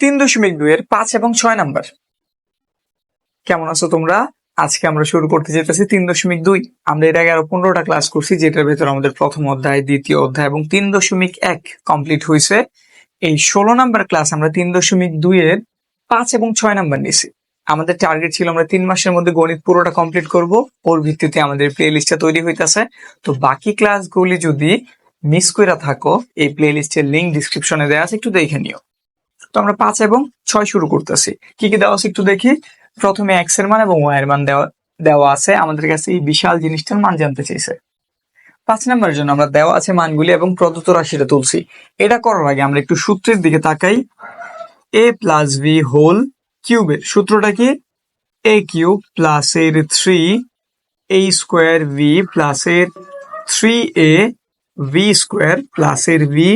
তিন দশমিক দুইয়ের পাঁচ এবং ছয় নাম্বার। কেমন আছো তোমরা? আজকে আমরা শুরু করতে যেতেছি তিন দশমিক দুই। আমরা এর আগে আরও পনেরোটা ক্লাস করছি, যেটার ভেতর আমাদের প্রথম অধ্যায়, দ্বিতীয় অধ্যায় এবং তিন দশমিক এক কমপ্লিট হয়েছে। এই ষোলো নাম্বার ক্লাস আমরা তিন দশমিক দুই এর পাঁচ এবং ছয় নাম্বার নিয়েছি। আমাদের টার্গেট ছিল আমরা তিন মাসের মধ্যে গণিত পুরোটা কমপ্লিট করব, ওর ভিত্তিতে আমাদের প্লে লিস্টটা তৈরি হইতাছে। তো বাকি ক্লাসগুলি যদি মিস করে থাকো, এই প্লে লিস্টের লিঙ্ক ডিসক্রিপশনে দেওয়া আছে, একটু দেখে নিও। তো আমরা পাঁচ এবং ছয় শুরু করতেছি। কি কি দেওয়া আছে একটু দেখি। প্রথমে এক্সের মান এবং ওয়াই এর মান দেওয়া দেওয়া আছে। আমাদের কাছে এই বিশাল জিনিসটার মান জানতে চাইছে। পাঁচ নম্বরের জন্য আমরা দেওয়া আছে মানগুলি এবং প্রদত্ত রাশিটা তুলছি। এটা করার আগে আমরা একটু সূত্রের দিকে তাকাই। এ প্লাস ভি হোল কিউবের সূত্রটা কি? এ কিউব প্লাস এর three A square V plus এর three A V square plus এর ভি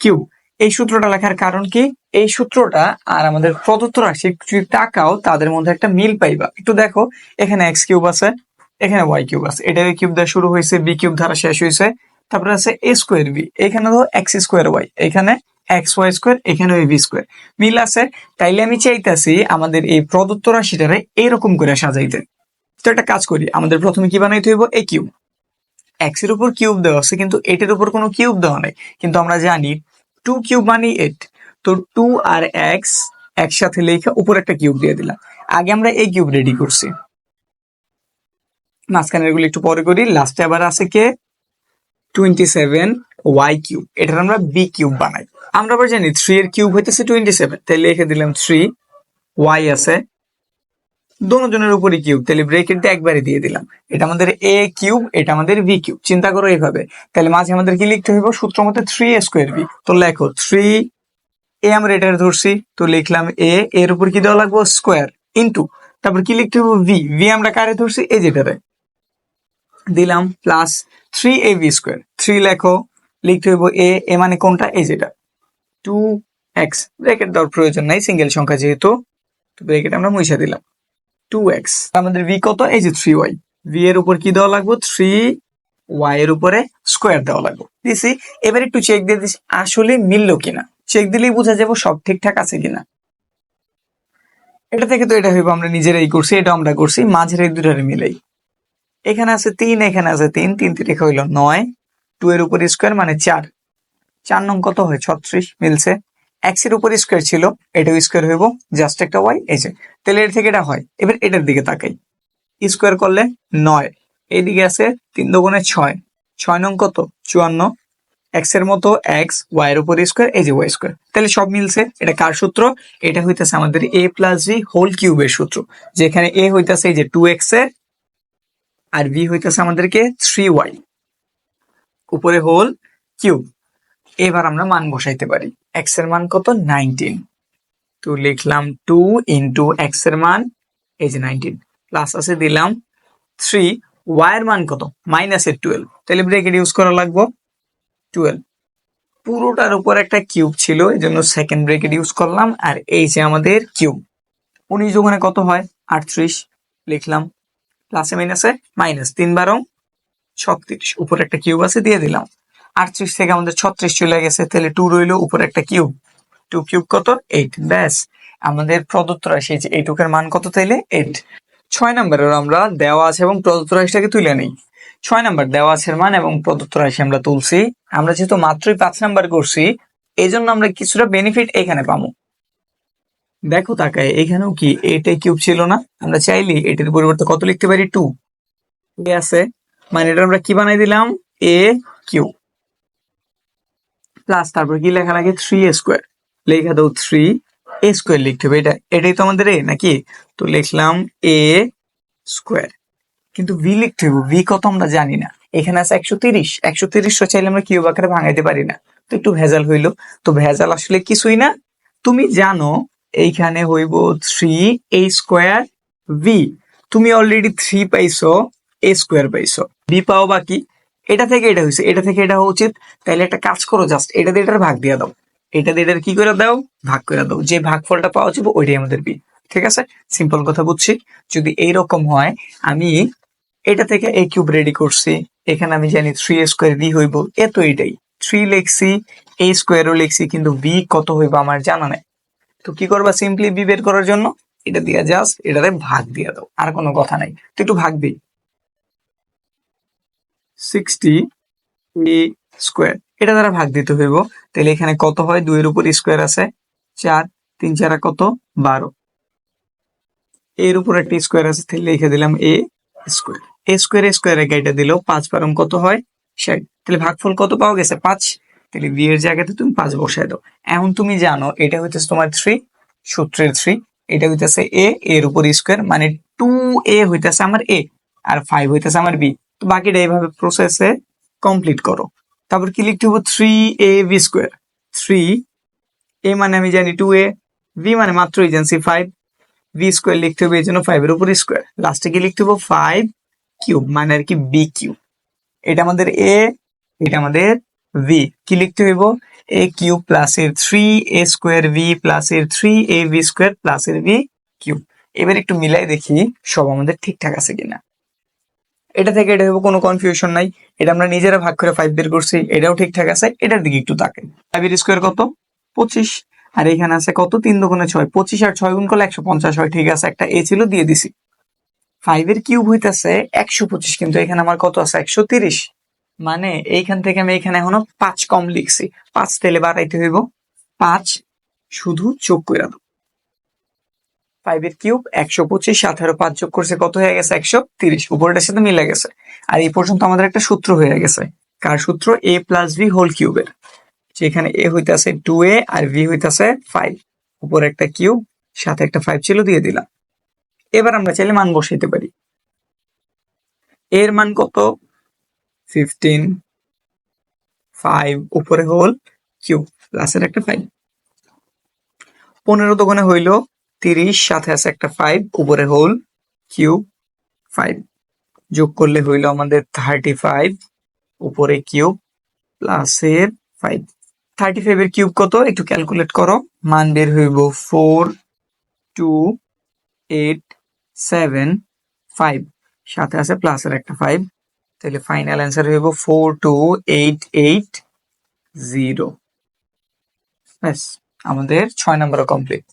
কিউব এই সূত্রটা লেখার কারণ কি? এই সূত্রটা আর আমাদের প্রদত্ত রাশি তাকাও তাদের মধ্যে একটা মিল পাইবা। একটু দেখো, এখানে এক্স কিউব আছে, এখানে ওয়াই কিউব আছে। এটা কিউব দ্বারা শুরু হয়েছে বি কিউব দ্বারা শেষ হয়েছে তারপরে আছে এ স্কোয়ার বি এখানে ধরো এক্স স্কোয়ার ওয়াই এখানে এক্স ওয়াই স্কোয়ার এখানে ভি স্কোয়ার মিল আছে, তাইলে আমি চাইতাছি আমাদের এই প্রদত্ত রাশিটারে এইরকম করে সাজাইতে। তো একটা কাজ করি, আমাদের প্রথমে কি বানাইতে হইব? A cube. এক্সের উপর কিউব দেওয়া আছে, কিন্তু এটার উপর কোনো কিউব দেওয়া নেই। কিন্তু আমরা জানি টু কিউব মানে এইট তো টু আর এক্স একসাথে লেখা উপর একটা কিউব দিয়ে দিলাম। আগে আমরা এই কিউব রেডি করছি। মাঝখানেরগুলো একটু পরে করি। লাস্টে আবার আছে কে? টোয়েন্টি সেভেন ওয়াই কিউব এটার আমরা বি কিউব বানাই। আমরা আবার জানি থ্রি এর কিউব হইতেছে টোয়েন্টি সেভেন তাই লিখে দিলাম থ্রি ওয়াই আছে। দোনোজনের উপরই কিউব তাহলে ব্রেকেট দিয়ে একবারে দিয়ে দিলাম। এটা আমাদের এ কিউব এটা আমাদের ভি কিউব চিন্তা করো এইভাবে। তাহলে মাঝে আমাদের কি লিখতে হইব? সূত্র মতে থ্রি এ স্কোয়ার ভি তো লেখো থ্রি এ আমরা এটা ধরছি, তো লিখলাম এ এর উপর কি দেওয়া লাগবো? স্কোয়ার ইন্টু তারপর কি লিখতে হইব? ভি ভি আমরা কারে ধরছি? এ যেটারে দিলাম plus three a v square three লেখো, লিখতে হইব এ এ মানে কোনটা? এই যেটা টু এক্স ব্রেকেট দেওয়ার প্রয়োজন নাই সিঙ্গেল সংখ্যা যেহেতু, তো ব্রেকেট আমরা মুছে দিলাম। টু এক্স আমাদের ভি কত? এই যে থ্রি ওয়াই ভি এর উপর কি দেওয়া লাগবে? থ্রি ওয়াই এর উপরে স্কোয়ার দেওয়া লাগবে। দিছি, এবার একটু চেক দিয়ে দিছি, আসলে মিললো কিনা? চেক দিলেই বোঝা যাব সব ঠিকঠাক আছে কিনা। এটা থেকে তো এটা হইব আমরা নিজেরাই করছি এটা আমরা করছি, মাঝের এই দুটারে মিলাই। এখানে আছে তিন, এখানে আছে তিন তিন তিরিখা হইল নয়। টু এর উপর স্কোয়ার মানে চার। চার নং কত হয়? ছত্রিশ, মিলছে। এক্সের উপর স্কোয়ার ছিল, এটাও স্কোয়ার হইব জাস্ট একটা ওয়াই যে। তাহলে এর থেকে এটা হয়। এবার এটার দিকে তাকাই। স্কোয়ার করলে নয়। এইদিকে আছে তিন দুগুণে ছয়। ছয় নং কত? চুয়ান্ন। এক্সের মতো এক্স ওয়াই এর উপর স্কোয়ার এই যে ওয়াই স্কোয়ার তাহলে সব মিলছে। এটা কার সূত্র? এটা হইতেছে আমাদের এ প্লাস ভি হোল কিউবের সূত্র। যেখানে এ হইতেছে এই যে টু এক্সের, আর ভি হইতেছে আমাদেরকে থ্রি ওয়াই উপরে হোল কিউব এবার আমরা মান বসাইতে পারি। এক্সের মান কত? নাইনটিন তো লিখলাম টু ইন্টু এক্সের মান, এই যে নাইনটিন প্লাস আছে দিলাম থ্রি ওয়াই এর মান কত? মাইনাস এর টুয়েলভ তাহলে ব্রেকেট ইউজ করা লাগবো? টুয়েলভ পুরোটার উপর একটা কিউব ছিল, এই জন্য সেকেন্ড ব্রেকেট ইউজ করলাম, আর এই যে আমাদের কিউব উনিশ যোগনে কত হয়? আটত্রিশ। লিখলাম প্লাসে মাইনাসে মাইনাস তিন বারো ছত্রিশ। উপরে একটা কিউব আছে, দিয়ে দিলাম। আটত্রিশ থেকে আমাদের ছত্রিশ চলে গেছে, তাহলে টু রইল, উপরে একটা কিউব টু কিউব কত? এইট ব্যাস, আমাদের প্রদত্ত রাশি যে এইটুকের মান কত তাইলে? এইট ছয় নম্বরের আমরা দেওয়া আছে এবং প্রদত্ত রাশিটাকে তুলে নেই। ছয় নাম্বার দেওয়া আছে মান এবং প্রদত্ত রাশি আমরা তুলছি। আমরা যেহেতু মাত্রই পাঁচ নাম্বার করছি এই জন্য আমরা কিছুটা বেনিফিট এখানে পাবো। দেখো তাকায়, এখানেও কি এটাই কিউব ছিল না? আমরা চাইলে এটার পরিবর্তে কত লিখতে পারি? টু আছে। মানে এটা আমরা কি বানাই দিলাম? এ কিউ প্লাস তারপর কি লেখা লাগে? থ্রি এ স্কোয়ার লেখা দাও থ্রি এ স্কোয়ার লিখতে হবে। এটা এটাই তো আমাদের এ নাকি? তো লিখলাম এ স্কোয়ার কিন্তু ভি লিখতে হবে। ভি কত আমরা জানি না। এখানে আছে একশো তিরিশ। একশো তিরিশ চাইলে আমরা কিউব আকারে ভাঙাইতে পারি না। তো একটু ভেজাল হইল। তো ভেজাল আসলে কিছুই না। তুমি জানো, এইখানে হইব থ্রি এ স্কোয়ার ভি তুমি অলরেডি থ্রি পাইছো এ স্কোয়ার পাইছো। ভি পাও বাকি। এটা থেকে এটা হয়েছে এটা থেকে এটা হওয়া উচিত। তাহলে একটা কাজ করো জাস্ট এটা দিয়ে এটার ভাগ দিয়ে দাও। এটা দিয়ে এটার কি করে দাও? ভাগ করে দাও। যে ভাগফলটা পাওয়া যাবে ওইটাই আমাদের বি ঠিক আছে? সিম্পল কথা বুঝছি। যদি এইরকম হয়, আমি এটা থেকে এ কিউব রেডি করছি। এখানে আমি জানি থ্রি এ স্কোয়ার ভি হইব। এ তো এটাই। থ্রি লিখছি এ স্কোয়ারও লিখছি, কিন্তু বি কত হইব আমার জানা নাই। তো কি করবা সিম্পলি বি বের করার জন্য? এটা দিয়ে জাস্ট এটাতে ভাগ দিয়ে দাও। আর কোনো কথা নাই। তো একটু ভাগ দিই সিক্সটি স্কোয়ার এটা দ্বারা ভাগ দিতে হইব। তাহলে এখানে কত হয়? দুইয়ের উপর স্কোয়ার আছে। চার, তিন, চারা কত? বারো। এর উপর একটা স্কোয়ার আছে, তাহলে লিখে দিলাম a square a square square এটা দিলেও পাঁচ পারম কত হয়? ষাট। তাহলে ভাগফল কত পাওয়া গেছে? পাঁচ। তাহলে বি এর জায়গাতে তুমি পাঁচ বসায় দাও। এখন তুমি জানো, এটা হইতেছে তোমার থ্রি সূত্রের থ্রি এটা হইতেছে এ এর উপর স্কোয়ার মানে টু এ হইতেছে আমার এ আর ফাইভ হইতেছে আমার বি তো বাকিটা এইভাবে প্রসেসে কমপ্লিট করো। তারপর কি লিখতে হব three a v square three a মানে আমি জানি টু এ ভি মানে মাত্র এজেন্সি ফাইভ ভি স্কোয়ার লিখতে হবে এই জন্য ফাইভের উপর স্কোয়ার লাস্টে কি লিখতে হব ফাইভ কিউব মানে আর কি বি কিউব এটা আমাদের এ এটা আমাদের ভি কি লিখতে হইব? এ কিউব প্লাস এর three a square v plus এর three a v square plus এর ভি কিউব এবার একটু মিলাই দেখি সব আমাদের ঠিকঠাক আছে কিনা। এটা থেকে এটা কোনো কনফিউশন নাই। এটা আমরা নিজেরা ভাগ করে ফাইভ বের করছি, এটাও ঠিকঠাক আছে, এটার দিকে একটু তাকে ফাইভ এর স্কোয়ার কত? পঁচিশ। আর এখানে আছে কত? তিন দুগুণে ছয়। পঁচিশ আর ছয় গুণ করলে একশো পঞ্চাশ হয়, ঠিক আছে, একটা এ ছিল, দিয়ে দিছি। ফাইভ এর কিউব হইতেছে একশো পঁচিশ, কিন্তু এখানে আমার কত আছে? একশো তিরিশ। মানে এইখান থেকে আমি এখানে এখনও পাঁচ কম লিখছি। পাঁচ তেলে বাড়াইতে হইব। পাঁচ শুধু চোখ করে দাও। ফাইভ এর কিউব একশো পঁচিশ, আঠারো, পাঁচ যোগ করছে কত হয়ে গেছে? একশো তিরিশ। উপরটার সাথে মিলে গেছে। আর এই পর্যন্ত আমাদের একটা সূত্র হয়ে গেছে। কার সূত্র? এ প্লাস ভি হোল কিউবের যেখানে এ হইতাছে টু এ আর ভি হইতাছে ফাইভ উপরে একটা কিউব সাথে একটা ফাইভ ছিল, দিয়ে দিলাম। এবার আমরা চাইলে মান বসাইতে পারি। এর মান কত? ফিফটিন ফাইভ উপরে হোল কিউব প্লাসের একটা ফাইভ পনেরো দোকানে হইল তিরিশ, সাথে আছে একটা ফাইভ উপরে হোল কিউব ফাইভ যোগ করলে হইল আমাদের থার্টি ফাইভ উপরে কিউব প্লাসের ফাইভ থার্টি ফাইভ এর কিউব কত? একটু ক্যালকুলেট করো। মান বের হইব four two eight seven five সাথে আছে প্লাসের একটা ফাইভ তাহলে ফাইনাল অ্যান্সার হইব four two eight eight zero ব্যাস, আমাদের ছয় নম্বর কমপ্লিট